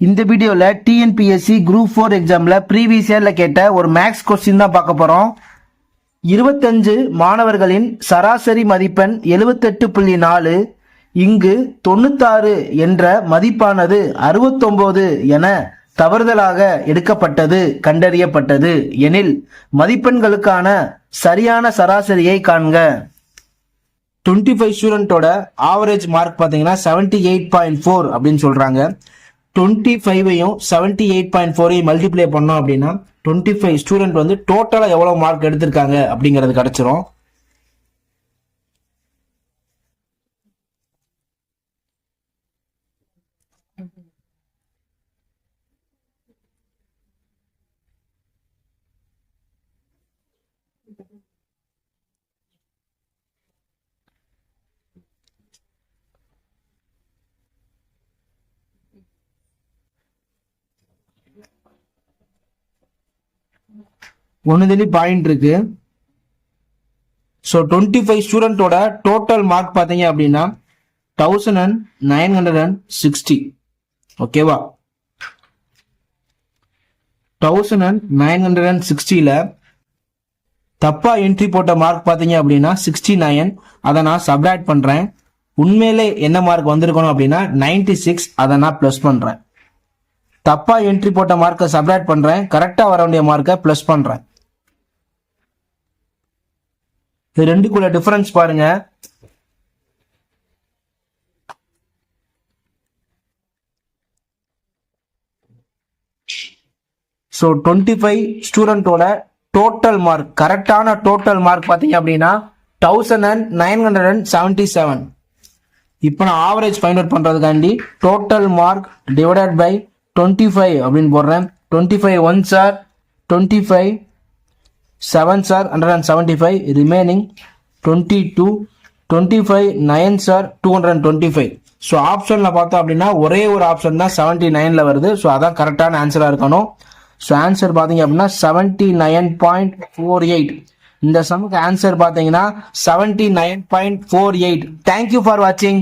இந்த வீடியோவில் TNPSC group four எக்ஸாமில் ப்ரீவியஸ் இயரில் கேட்ட ஒரு மேக்ஸ் கொஸ்டின் தான் பார்க்க போகிறோம் இருபத்தஞ்சு மாணவர்களின் சராசரி மதிப்பெண் எழுபத்தெட்டு புள்ளி நாலு இங்கு தொண்ணூத்தாறு என்ற மதிப்பானது அறுபத்தொம்போது என தவறுதலாக எடுக்கப்பட்டது கண்டறியப்பட்டது. எனில் மதிப்பெண்களுக்கான சரியான சராசரியை காண்க. டுவெண்ட்டி ஃபைவ் ஸ்டூடெண்ட்டோட ஆவரேஜ் மார்க் பார்த்தீங்கன்னா செவன்டி எயிட் பாயிண்ட் ஃபோர் அப்படின்னு சொல்கிறாங்க டுவெண்ட்டி ஃபைவையும் செவன்ட்டி எயிட் பாயிண்ட் ஃபோரையும் மல்டிப்ளை பண்ணோம் அப்படின்னா டுவெண்ட்டி ஃபைவ் ஸ்டூடெண்ட் வந்து டோட்டலாக எவ்வளோ மார்க் எடுத்திருக்காங்க அப்படிங்கிறது கிடச்சிரும். ஒன்றுதலி பாயிண்ட் இருக்கு. ஸோ டுவெண்ட்டி ஃபைவ் ஸ்டூடெண்ட்டோட டோட்டல் மார்க் பார்த்தீங்க அப்படின்னா thousand and nine hundred and sixty ஓகேவா thousand and nine hundred and சிக்ஸ்டியில் தப்பாக என்ட்ரி போட்ட மார்க் பார்த்தீங்க அப்படின்னா சிக்ஸ்டி நைன் அதை நான் சப்ராக்ட் பண்ணுறேன் உண்மையிலே என்ன மார்க் வந்திருக்கணும் அப்படின்னா நைன்டி சிக்ஸ் அதை நான் ப்ளஸ் பண்ணுறேன் தப்பா என்ட்ரி போட்ட மார்க்கை சப்ராக்ட் பண்ணுறேன் கரெக்டாக வர வேண்டிய மார்க்கை ப்ளஸ் பண்ணுறேன் இது ரெண்டுக்குள்ள டிஃபரன்ஸ் பாருங்க. ஸோ டுவெண்ட்டி ஃபைவ் ஸ்டூடெண்ட்டோட டோட்டல் மார்க் கரெக்டான டோட்டல் மார்க் பார்த்தீங்க அப்படின்னா thousand and nine hundred and seventy seven இப்போ நான் average find out பண்ணுறதுக்காண்டி total mark divided by twenty five அப்படின்னு போடுறேன். Twenty five one are twenty five seven are hundred and seventy five remaining twenty two twenty five nine are two hundred and twenty five so ஆப்ஷனில் பார்த்தோம் அப்படின்னா ஒரே ஒரு option தான் seventy நைனில் வருது. ஸோ அதான் கரெக்டான ஆன்சராக இருக்கணும். ஸோ ஆன்சர் பார்த்தீங்க அப்படின்னா seventy nine point four eight இந்த சமுக்கு ஆன்சர் பார்த்தீங்கன்னா seventy nine point four eight thank you for வாட்சிங்